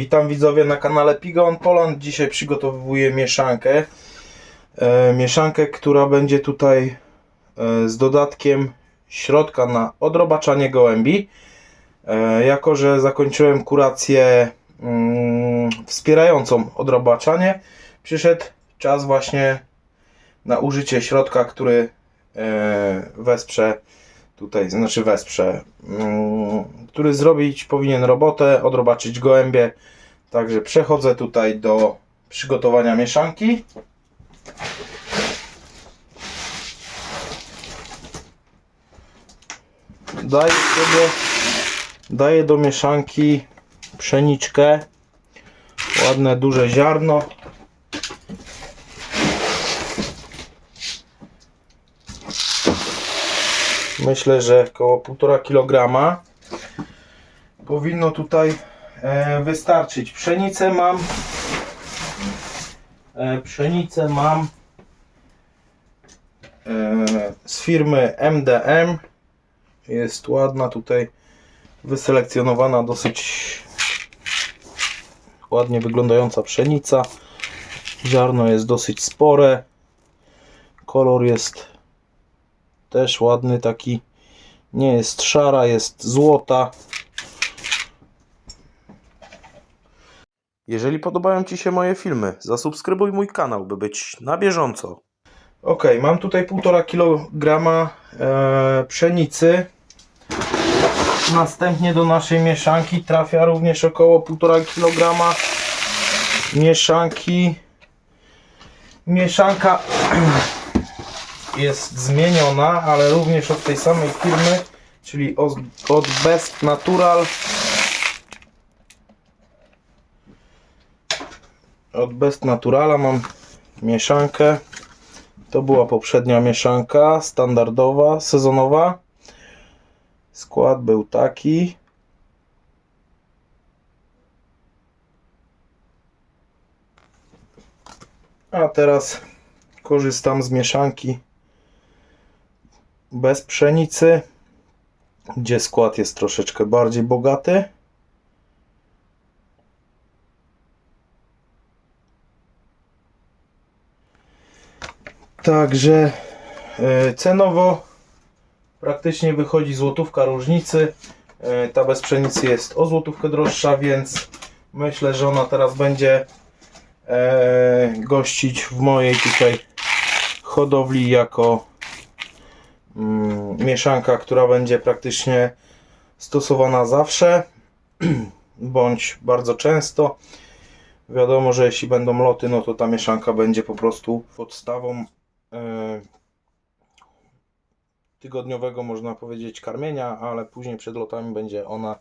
Witam widzowie na kanale Pigon Poland. Dzisiaj przygotowuję mieszankę. E, mieszankę, która będzie tutaj e, z dodatkiem środka na odrobaczanie gołębi. E, jako, że zakończyłem kurację mm, wspierającą odrobaczanie, przyszedł czas właśnie na użycie środka, który e, wesprze tutaj, znaczy wesprze, mm, który zrobić powinien robotę, odrobaczyć gołębie. Także przechodzę tutaj do przygotowania mieszanki. Daję sobie, daję do mieszanki pszeniczkę, ładne duże ziarno. Myślę, że około 1,5 kg powinno tutaj e, wystarczyć. Pszenicę mam. E, pszenicę mam e, z firmy MDM. Jest ładna tutaj wyselekcjonowana, dosyć ładnie wyglądająca pszenica. Ziarno jest dosyć spore. Kolor jest też ładny taki. Nie jest szara, jest złota. Jeżeli podobają Ci się moje filmy, zasubskrybuj mój kanał, by być na bieżąco. Ok, mam tutaj 1,5 kg e, pszenicy. Następnie do naszej mieszanki trafia również około 1,5 kg mieszanki. Mieszanka jest zmieniona, ale również od tej samej firmy, czyli od Best Natural. Od Best Naturala mam mieszankę. To była poprzednia mieszanka, standardowa, sezonowa. Skład był taki. A teraz korzystam z mieszanki bez pszenicy, gdzie skład jest troszeczkę bardziej bogaty. Także e, cenowo praktycznie wychodzi złotówka różnicy. E, Ta bez pszenicy jest o złotówkę droższa, więc myślę, że ona teraz będzie e, gościć w mojej tutaj hodowli jako mieszanka, która będzie praktycznie stosowana zawsze bądź bardzo często. Wiadomo, że jeśli będą loty, no to ta mieszanka będzie po prostu podstawą e, tygodniowego, można powiedzieć, karmienia, ale później przed lotami będzie ona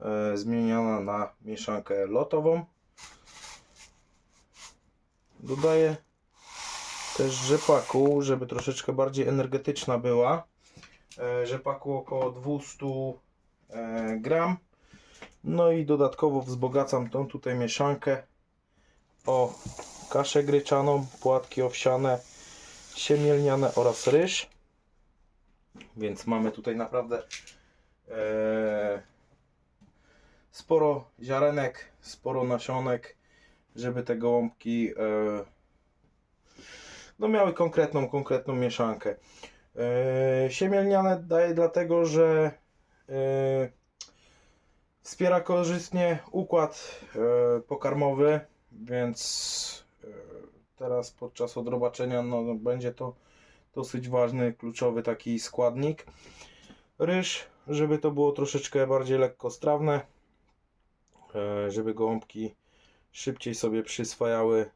e, zmieniana na mieszankę lotową. Dodaję też rzepaku, żeby troszeczkę bardziej energetyczna była. E, Rzepaku około 200 e, gram. No i dodatkowo wzbogacam tą tutaj mieszankę o kaszę gryczaną, płatki owsiane, siemielniane oraz ryż. Więc mamy tutaj naprawdę e, sporo ziarenek, sporo nasionek, żeby te gołąbki e, no miały konkretną, konkretną mieszankę. E, siemielniane daję dlatego, że e, wspiera korzystnie układ e, pokarmowy, więc teraz podczas odrobaczenia no, no, będzie to dosyć ważny, kluczowy taki składnik. Ryż, żeby to było troszeczkę bardziej lekkostrawne, żeby gołąbki szybciej sobie przyswajały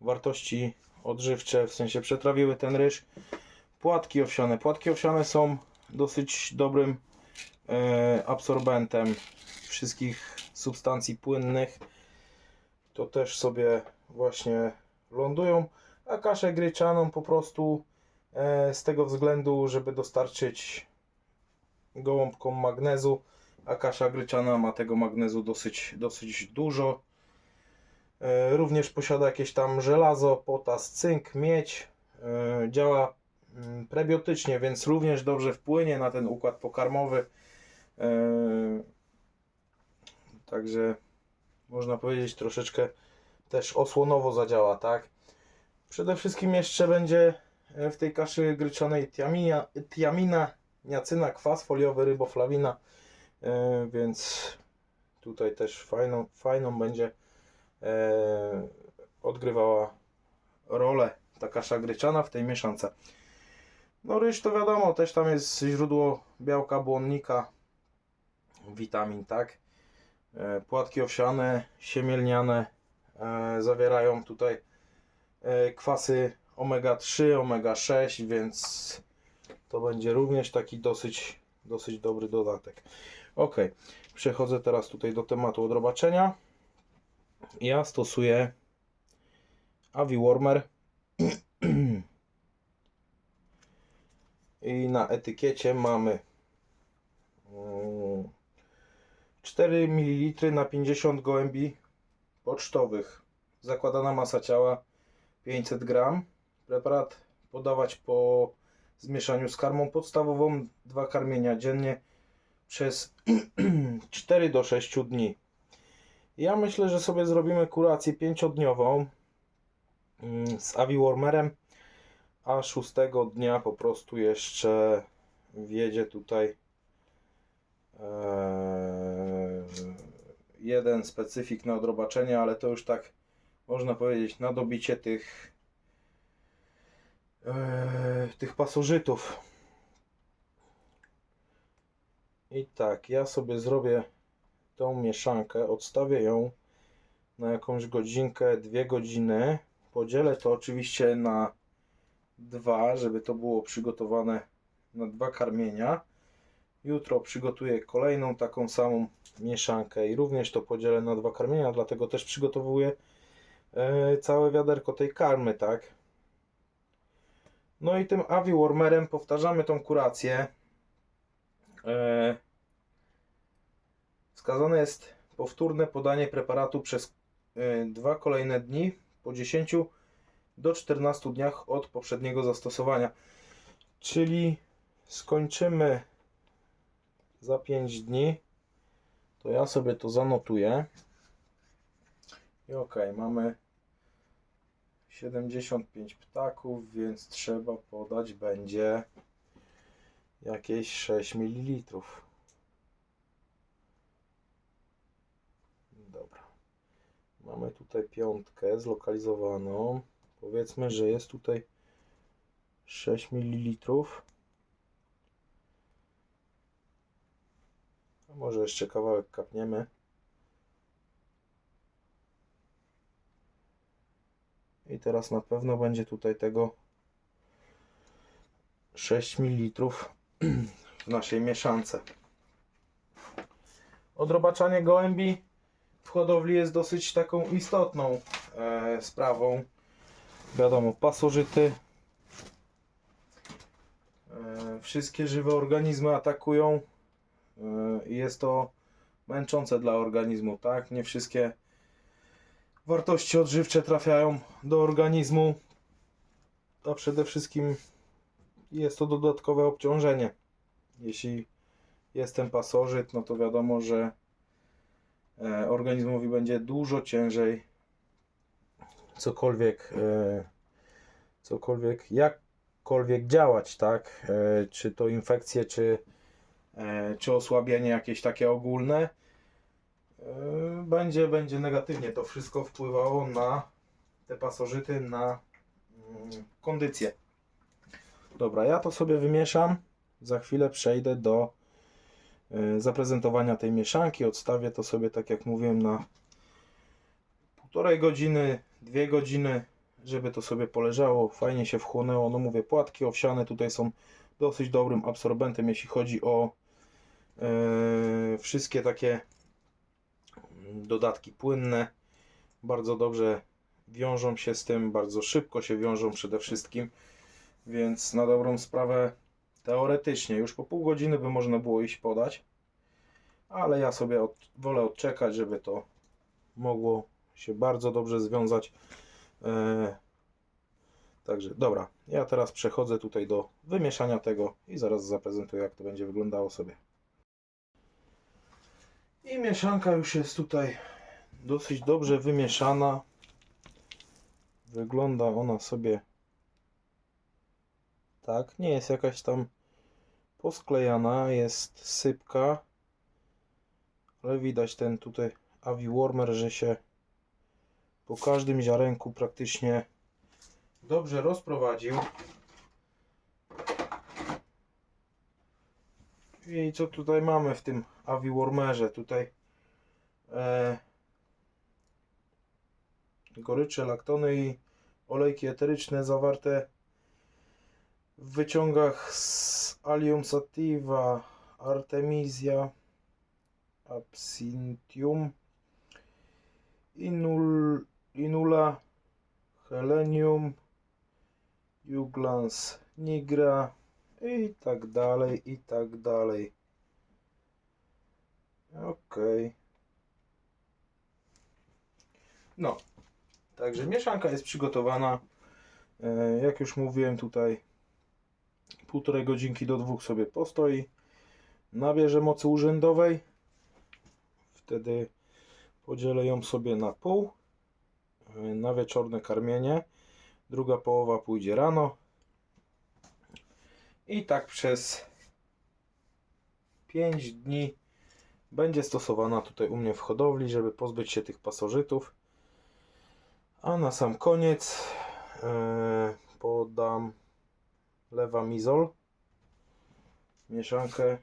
wartości odżywcze, w sensie przetrawiły ten ryż. Płatki owsiane. Płatki owsiane są dosyć dobrym e, absorbentem wszystkich substancji płynnych. To też sobie właśnie lądują. A kaszę gryczaną po prostu e, z tego względu, żeby dostarczyć gołąbkom magnezu. A kasza gryczana ma tego magnezu dosyć, dosyć dużo. E, Również posiada jakieś tam żelazo, potas, cynk, miedź. E, Działa mm, prebiotycznie, więc również dobrze wpłynie na ten układ pokarmowy. E, Także można powiedzieć, troszeczkę też osłonowo zadziała, tak? Przede wszystkim jeszcze będzie w tej kaszy gryczanej tiamina, tiamina niacyna, kwas foliowy, ryboflawina, więc tutaj też fajną, fajną będzie odgrywała rolę ta kasza gryczana w tej mieszance. No ryż to wiadomo, też tam jest źródło białka, błonnika, witamin, tak? E, Płatki owsiane, siemielniane e, zawierają tutaj e, kwasy omega-3, omega-6, więc to będzie również taki dosyć, dosyć dobry dodatek. Ok, przechodzę teraz tutaj do tematu odrobaczenia. Ja stosuję Avi Warmer i na etykiecie mamy mm, 4 ml na 50 gołębi pocztowych. Zakładana masa ciała 500 g. Preparat podawać po zmieszaniu z karmą podstawową. Dwa karmienia dziennie przez 4 do 6 dni. Ja myślę, że sobie zrobimy kurację 5-dniową mm, z Aviwarmerem, a 6 dnia po prostu jeszcze wjedzie tutaj Eee, jeden specyfik na odrobaczenie, ale to już tak można powiedzieć na dobicie tych eee, tych pasożytów. I tak, ja sobie zrobię tą mieszankę, odstawię ją na jakąś godzinkę, dwie godziny. Podzielę to oczywiście na dwa, żeby to było przygotowane na dwa karmienia. Jutro przygotuję kolejną taką samą mieszankę i również to podzielę na dwa karmienia, dlatego też przygotowuję e, całe wiaderko tej karmy, tak? No i tym Avi Warmerem powtarzamy tą kurację. Wskazane jest powtórne podanie preparatu przez e, dwa kolejne dni po 10 do 14 dniach od poprzedniego zastosowania. Czyli skończymy za 5 dni, to ja sobie to zanotuję. I ok, mamy 75 ptaków, więc trzeba podać będzie jakieś 6 ml. Dobra. Mamy tutaj piątkę zlokalizowaną. Powiedzmy, że jest tutaj 6 ml. A może jeszcze kawałek kapniemy. I teraz na pewno będzie tutaj tego 6 ml w naszej mieszance. Odrobaczanie gołębi w hodowli jest dosyć taką istotną e, sprawą. Wiadomo, pasożyty. E, wszystkie żywe organizmy atakują i jest to męczące dla organizmu, tak? Nie wszystkie wartości odżywcze trafiają do organizmu, a przede wszystkim jest to dodatkowe obciążenie. Jeśli jest ten pasożyt, no to wiadomo, że e, organizmowi będzie dużo ciężej cokolwiek, e, cokolwiek, jakkolwiek działać, tak? E, Czy to infekcje, czy E, czy osłabienie jakieś takie ogólne, e, będzie, będzie negatywnie to wszystko wpływało na te pasożyty, na mm, kondycję. Dobra, ja to sobie wymieszam. Za chwilę przejdę do e, zaprezentowania tej mieszanki. Odstawię to sobie, tak jak mówiłem, na półtorej godziny, dwie godziny, żeby to sobie poleżało, fajnie się wchłonęło. No mówię, płatki owsiane tutaj są dosyć dobrym absorbentem, jeśli chodzi o e, wszystkie takie dodatki płynne. Bardzo dobrze wiążą się z tym, bardzo szybko się wiążą przede wszystkim, więc na dobrą sprawę teoretycznie już po pół godziny by można było iść podać, ale ja sobie od, wolę odczekać, żeby to mogło się bardzo dobrze związać. E, Także dobra, ja teraz przechodzę tutaj do wymieszania tego i zaraz zaprezentuję jak to będzie wyglądało sobie. I mieszanka już jest tutaj dosyć dobrze wymieszana. Wygląda ona sobie tak. Nie jest jakaś tam posklejana, jest sypka, ale widać ten tutaj Avi Warmer, że się po każdym ziarenku praktycznie dobrze rozprowadził. I co tutaj mamy w tym Avi Warmerze? Tutaj e, gorycze, laktony i olejki eteryczne zawarte w wyciągach z Allium sativa, Artemisia, Absinthium, Inul, Inula, Helenium, Juglans nigra i tak dalej, i tak dalej. Okej. No, także mieszanka jest przygotowana. E, Jak już mówiłem tutaj, półtorej godzinki do dwóch sobie postoi. Nabierze mocy urzędowej. Wtedy podzielę ją sobie na pół. e, Na wieczorne karmienie. Druga połowa pójdzie rano. I tak przez 5 dni będzie stosowana tutaj u mnie w hodowli, żeby pozbyć się tych pasożytów. A na sam koniec e, podam lewamizol, mieszankę,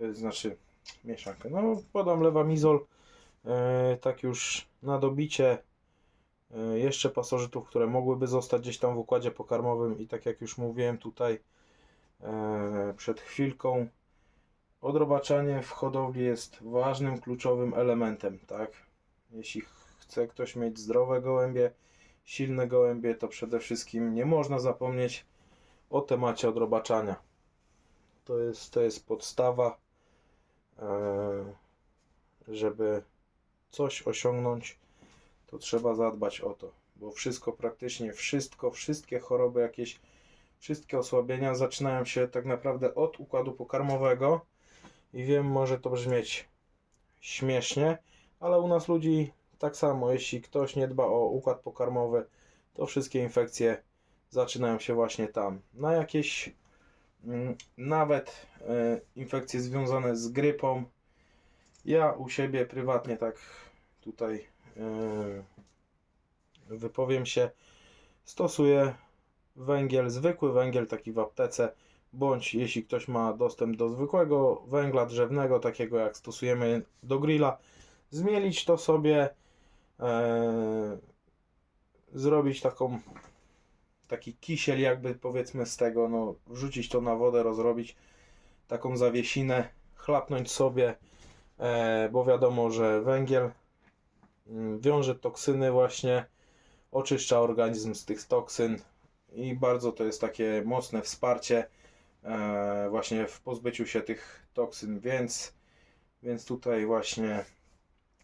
e, znaczy mieszankę, no podam lewamizol, e, tak już na dobicie e, jeszcze pasożytów, które mogłyby zostać gdzieś tam w układzie pokarmowym i tak jak już mówiłem tutaj przed chwilką, odrobaczanie w hodowli jest ważnym, kluczowym elementem, tak? Jeśli chce ktoś mieć zdrowe gołębie, silne gołębie, to przede wszystkim nie można zapomnieć o temacie odrobaczania. To jest, to jest podstawa, e, żeby coś osiągnąć, to trzeba zadbać o to, bo wszystko, praktycznie wszystko, wszystkie choroby jakieś, wszystkie osłabienia zaczynają się tak naprawdę od układu pokarmowego i wiem, może to brzmieć śmiesznie, ale u nas ludzi tak samo, jeśli ktoś nie dba o układ pokarmowy, to wszystkie infekcje zaczynają się właśnie tam. Na jakieś mm, nawet e, infekcje związane z grypą. Ja u siebie prywatnie tak tutaj e, wypowiem się, stosuję węgiel, zwykły węgiel taki w aptece, bądź jeśli ktoś ma dostęp do zwykłego węgla drzewnego, takiego jak stosujemy do grilla, zmielić to sobie, zrobić taką taki kisiel jakby powiedzmy z tego, no wrzucić to na wodę, rozrobić taką zawiesinę, chlapnąć sobie, e, bo wiadomo, że węgiel mm, wiąże toksyny właśnie, oczyszcza organizm z tych toksyn i bardzo to jest takie mocne wsparcie e, właśnie w pozbyciu się tych toksyn, więc, więc tutaj właśnie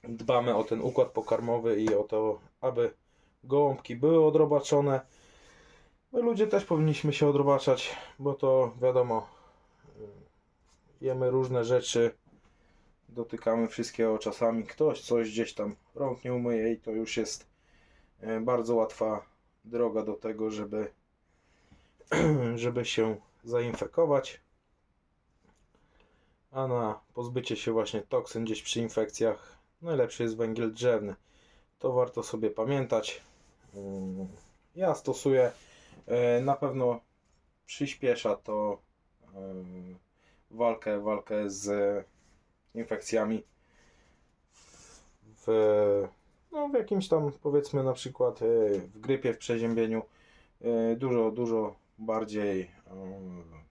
dbamy o ten układ pokarmowy i o to, aby gołąbki były odrobaczone. My ludzie też powinniśmy się odrobaczać, bo to wiadomo, jemy różne rzeczy, dotykamy wszystkiego czasami. Ktoś coś gdzieś tam rąk nie umyje i to już jest y, bardzo łatwa droga do tego, żeby, żeby się zainfekować. A na pozbycie się właśnie toksyn gdzieś przy infekcjach najlepszy jest węgiel drzewny. To warto sobie pamiętać. Mm, Ja stosuję, e, na pewno przyspiesza to e, walkę, walkę z infekcjami w, no, w jakimś tam powiedzmy na przykład e, w grypie, w przeziębieniu dużo, dużo bardziej e,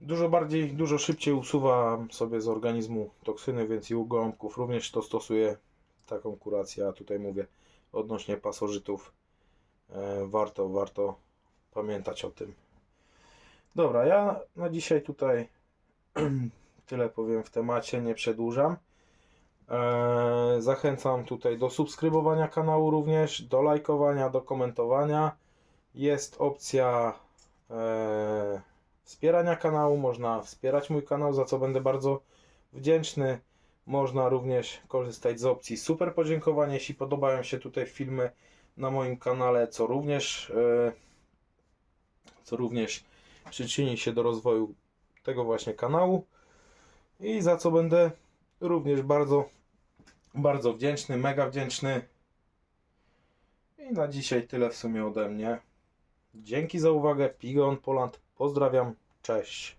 Dużo bardziej, dużo szybciej usuwam sobie z organizmu toksyny, więc i u gołąbków również to stosuję taką kurację. A tutaj mówię odnośnie pasożytów. E, warto, warto pamiętać o tym. Dobra, ja na dzisiaj tutaj tyle powiem w temacie, nie przedłużam. E, zachęcam tutaj do subskrybowania kanału również, do lajkowania, do komentowania. Jest opcja e, wspierania kanału, można wspierać mój kanał, za co będę bardzo wdzięczny. Można również korzystać z opcji super podziękowanie, jeśli podobają się tutaj filmy na moim kanale, co również, e, co również przyczyni się do rozwoju tego właśnie kanału i za co będę również bardzo, bardzo wdzięczny, mega wdzięczny. I na dzisiaj tyle w sumie ode mnie. Dzięki za uwagę. Pigon Poland. Pozdrawiam. Cześć.